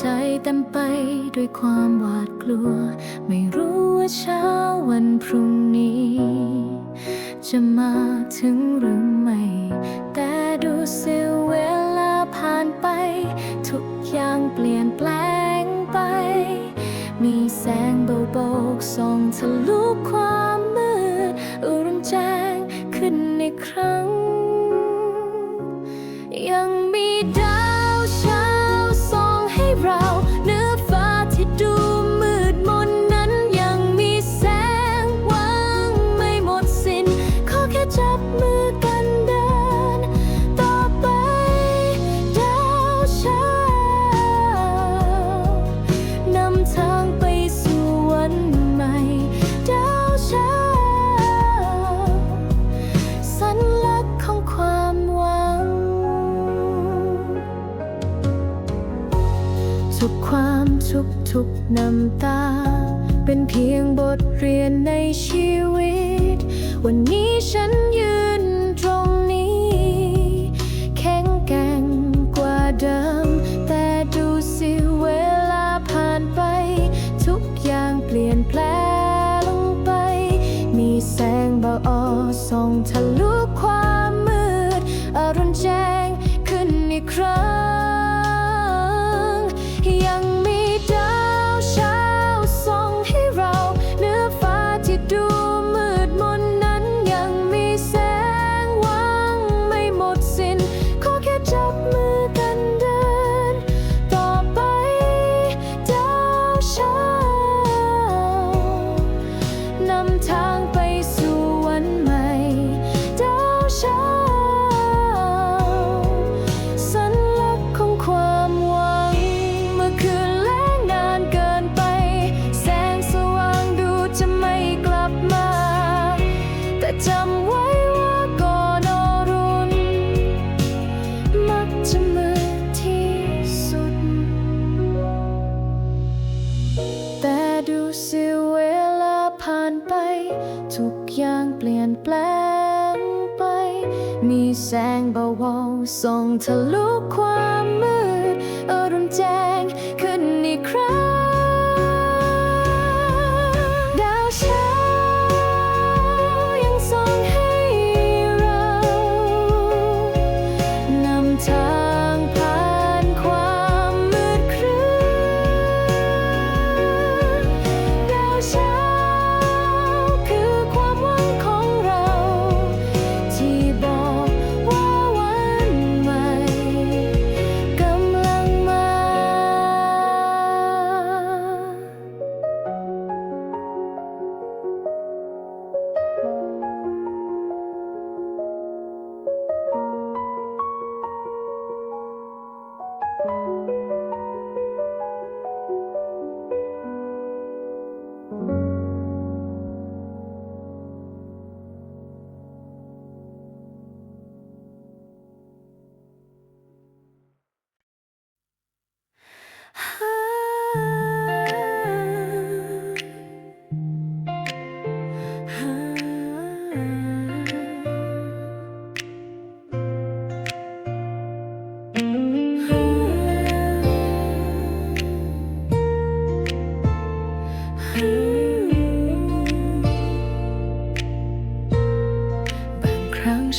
ใจเต็มไปด้วยความหวาดกลัว ไม่รู้ว่าเช้าวันพรุ่งนี้ จะมาถึงหรือไม่ แต่ดูสิเวลาผ่านไป ทุกอย่างเปลี่ยนแปลงไป มีแสงเบาๆส่องทะลุความมืดอุ่นแจ้งขึ้นในครั้ง วันนี้ฉัน ส่งทะลุความ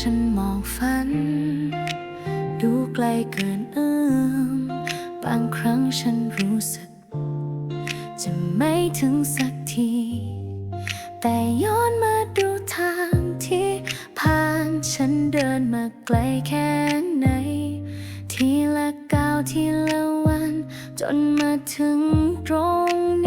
ฉันมองฝัน ดูไกลเกินเอื้อมบางครั้งฉันรู้สึก จะไม่ถึงสักที แต่ย้อนมาดูทางที่ผ่านฉันเดินมาไกลแค่ไหน ทีละก้าวทีละวัน จนมาถึงตรงนี้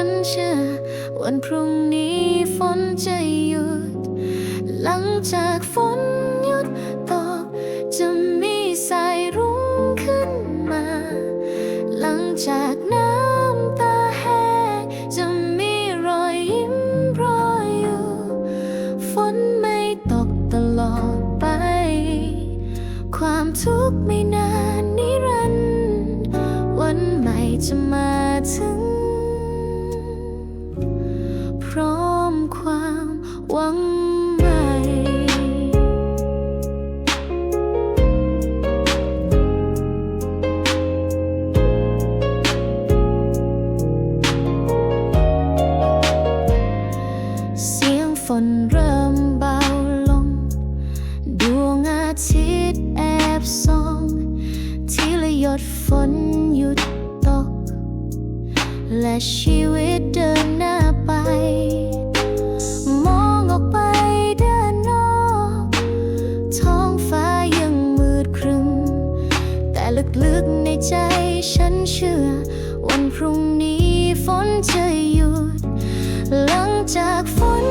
ันเชื่อ วันพรุ่งนี้ฝนจะหยุด หลังจากฝนหยุดตก จะมีสายรุ้งขึ้นมา หลังจากน้ำตาแห้งจะมีรอยยิ้มรออยู่ ฝนไม่ตกตลอดไป ความทุกข์ไม่นานนิรันดร์วันใหม่จะมาถึง และชีวิตเดินหน้าไป มองออกไปด้านนอก ท้องฟ้ายังมืดครึม แต่ลึกๆในใจฉันเชื่อ วันพรุ่งนี้ฝนจะหยุด หลังจากฝน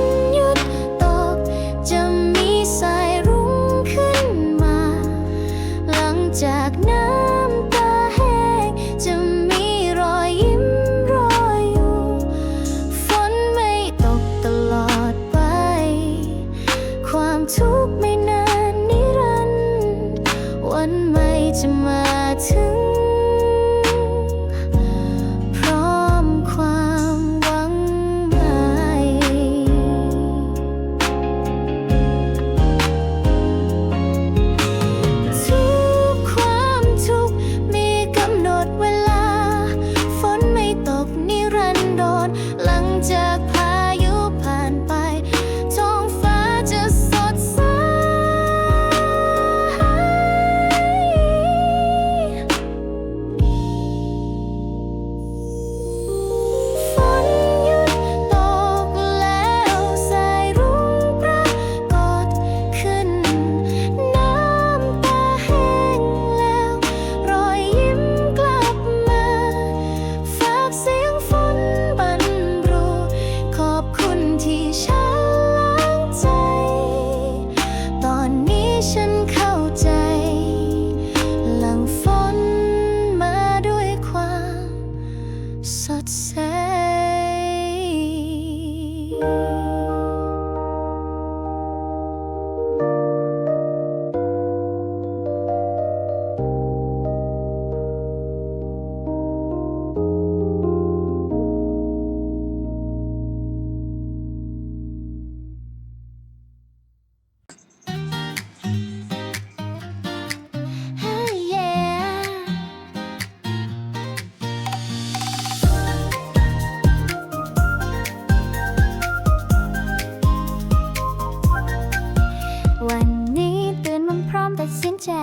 ใจ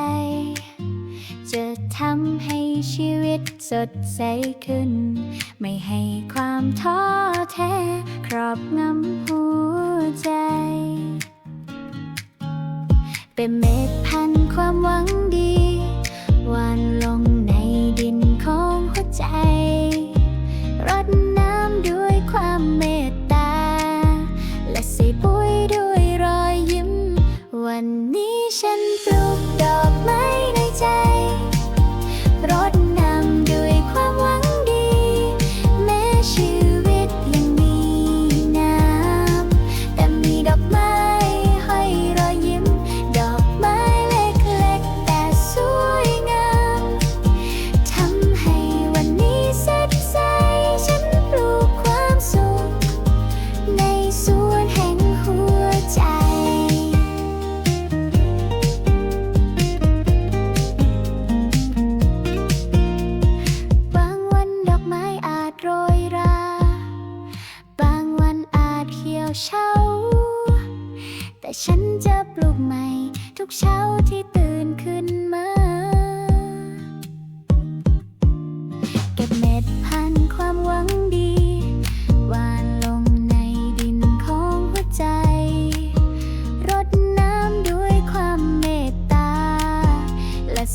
จะทำให้ชีวิตสดใสขึ้น ไม่ให้ความท้อแท้ ครอบงำหัวใจ เป็นเม็ดพันความหวังดีวันลง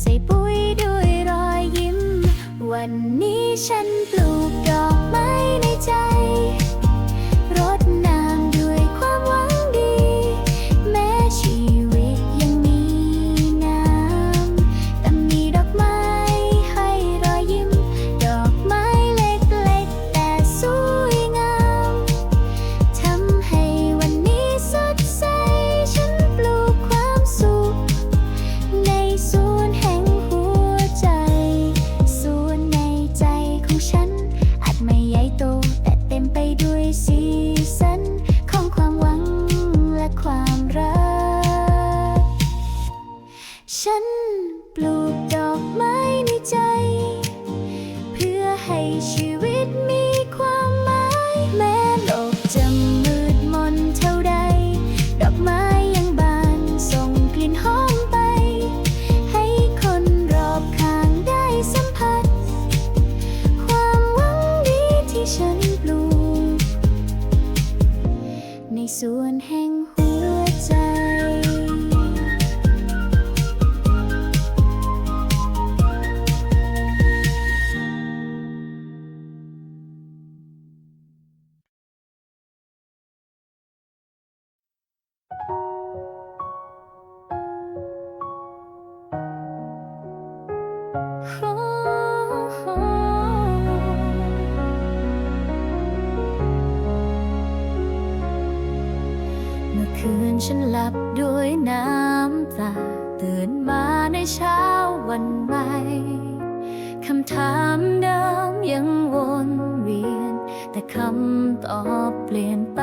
ใส่ปุ๋ยด้วยรอยยิ้ม วันนี้ฉันปลูกดอกไม้ในใจ ฉันปลูกในสวนแห่ มื่อคืนฉันหลับด้วยน้ำตา ตื่นมาในเช้าวันใหม่คำถามเดิมยังวนเวียน แต่คำตอบเปลี่ยนไป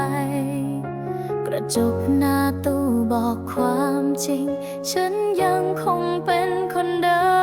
กระจกหน้าตู้บอกความจริง ฉันยังคงเป็นคนเดิม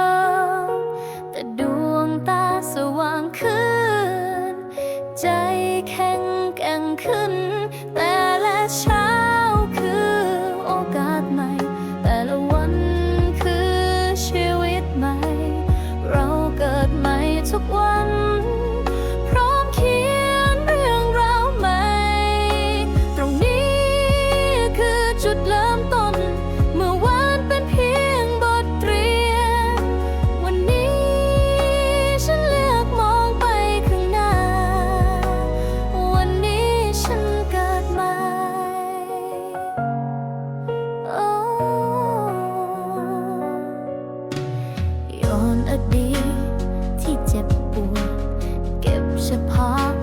อนอดีตที่เจ็บปวด เก็บเฉพาะ